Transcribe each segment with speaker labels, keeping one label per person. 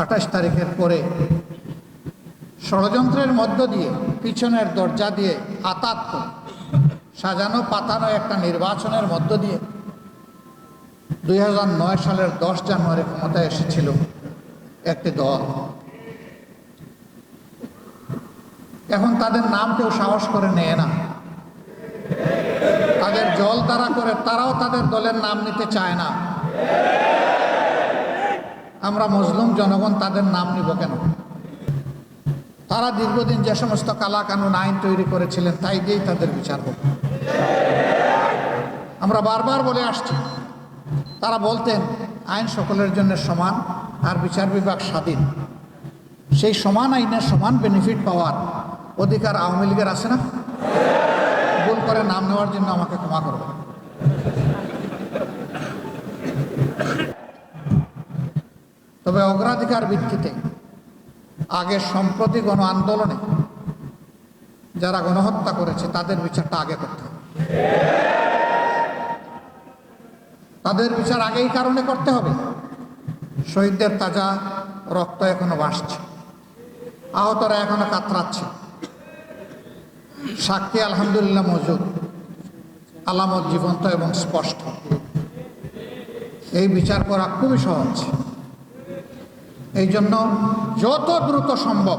Speaker 1: আঠাশ তারিখের পরে ষড়যন্ত্রের মধ্য দিয়ে পিছনের দরজা দিয়ে আতাত সাজানো পাতানো একটা নির্বাচনের মধ্য দিয়ে দুই নয় সালের দশ জানুয়ারি ক্ষমতায় এসেছিল একটি দল। এখন তাদের নাম কেউ সাহস করে নেয় না। তাদের জল তারা করে, তারাও তাদের দলের নাম নিতে চায় না। আমরা মজলুম জনগণ তাদের নাম নিব কেন? তারা দীর্ঘদিন যে সমস্ত কালা কানুন আইন তৈরি করেছিলেন, তাই দিয়েই তাদের বিচার হোক। আমরা বারবার বলে আসছি, তারা বলতেন, আইন সকলের জন্য সমান, আর বিচার বিভাগ স্বাধীন। সেই সমান আইনের সমান বেনিফিট পাওয়ার অধিকার আওয়ামী লীগের আছে না? ভুল করে নাম নেওয়ার জন্য আমাকে ক্ষমা করবে তবে অগ্রাধিকার ভিত্তিতে আগে সম্প্রতি গণ আন্দোলনে যারা গণহত্যা করেছে, তাদের বিচারটা আগে করতে হবে। তাদের বিচার আগেই কারণে করতে হবে। শহীদদের তাজা রক্ত এখনও বাসছে আহতরা এখনও কাতরাচ্ছে। সাক্ষী আলহামদুলিল্লাহ মজুদ। আলামত জীবন্ত এবং স্পষ্ট। এই বিচার করা খুবই সহজ। এই জন্য যত দ্রুত সম্ভব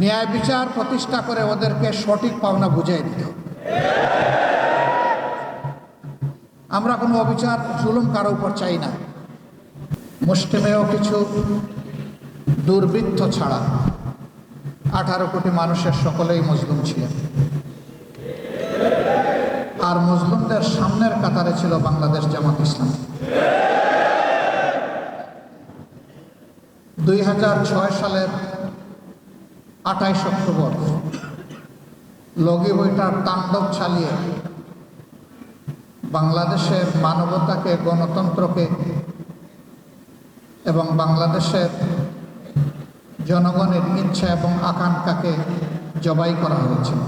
Speaker 1: ন্যায় বিচার প্রতিষ্ঠা করে ওদেরকে সঠিক পাওনা বুঝিয়ে দিতে আমরা কোনো অবিচার, জুলুম কারও উপর চাই না। মুসলিমেও কিছু দুর্বৃত্ত ছাড়া আঠারো কোটি মানুষের সকলেই মজলুম ছিলেন। আর মজলুমদের সামনের কাতারে ছিল বাংলাদেশ জামাত ইসলাম। দুই হাজার ছয় সালের আঠাইশ অক্টোবর, লগি বইটার তাণ্ডব চালিয়ে বাংলাদেশের মানবতাকে, গণতন্ত্রকে এবং বাংলাদেশের জনগণের ইচ্ছা এবং আকাঙ্ক্ষাকে জবাই করা হয়েছিল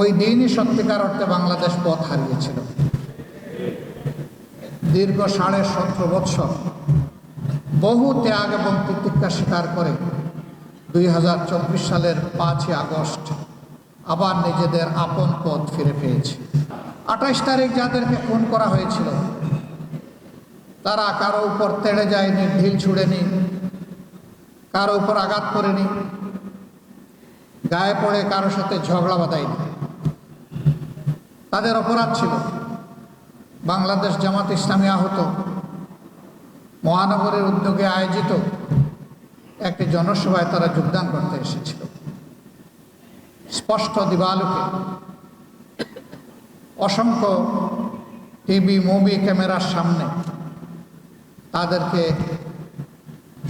Speaker 1: ওই দিনই সত্যিকার অর্থে বাংলাদেশ পথ হারিয়েছিল। দীর্ঘ সাড়ে সতেরো বৎসর বহু ত্যাগ এবং প্রতিজ্ঞা স্বীকার করে দুই হাজার চব্বিশ সালের পাঁচই আগস্ট আবার নিজেদের আপন পথ ফিরে পেয়েছে। আঠাশ তারিখ যাদেরকে খুন করা হয়েছিল, তারা কারও উপর তেড়ে যায়নি, ঢিল ছুড়েনি, কারও উপর আঘাত করেনি, গায়ে পড়ে কারও সাথে ঝগড়া বাঁধায়নি। তাদের অপরাধ ছিল, বাংলাদেশ জামাত ইসলামী আহত মহানগরের উদ্যোগে আয়োজিত একটি জনসভায় তারা যোগদান করতে এসেছিল। স্পষ্ট দিবালোকে অসংখ্য টিভি, মুভি ক্যামেরার সামনে তাদেরকে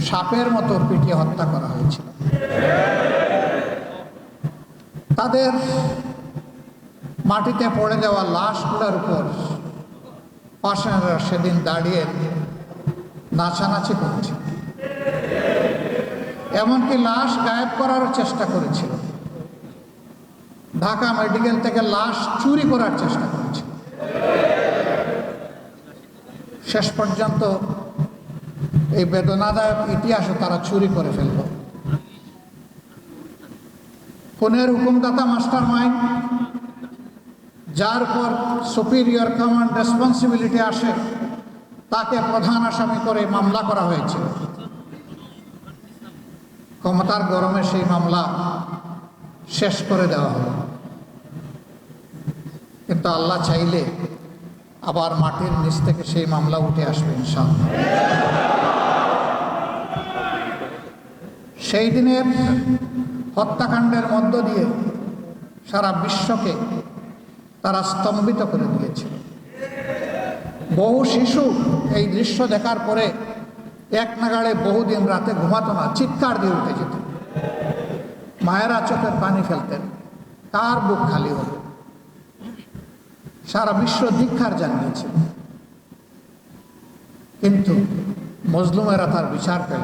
Speaker 1: সাপের মতো পিটিয়ে হত্যা করা হয়েছিল। তাদের মাটিতে পড়ে যাওয়া লাশগুলোর উপর পাশানরা সেদিন দাঁড়িয়ে নাচানাচি করেছে। এমনকি লাশ গায়েব করারও চেষ্টা করেছিল। ঢাকা মেডিকেল থেকে লাশ চুরি করার চেষ্টা করেছে শেষ পর্যন্ত এই বেদনাদায়ক ইতিহাসও তারা চুরি করে ফেলল। খুনের হুকুমদাতা মাস্টার মাইন্ড যার পর সুপিরিয়র কমান্ড রেসপন্সিবিলিটি আসে তাকে প্রধান আসামি করে মামলা করা হয়েছে। ক্ষমতার গরমে সেই মামলা শেষ করে দেওয়া হলো। কিন্তু আল্লাহ চাইলে আবার মাটির নিচ থেকে সেই মামলা উঠে আসবে ইনশাআল্লাহ। সেই দিনের হত্যাকাণ্ডের মধ্য দিয়ে সারা বিশ্বকে তারা স্তম্ভিত করে দিয়েছিল বহু শিশু এই দৃশ্য দেখার পরে এক নাগাড়ে বহুদিন রাতে ঘুমাতো না, চিৎকার দিয়ে উঠে যেত। মায়েরা চোখের পানি ফেলতেন, তার বুক খালি হল সারা বিশ্ব দীক্ষার জানিয়েছে। কিন্তু মজলুমেরা তার বিচার পেল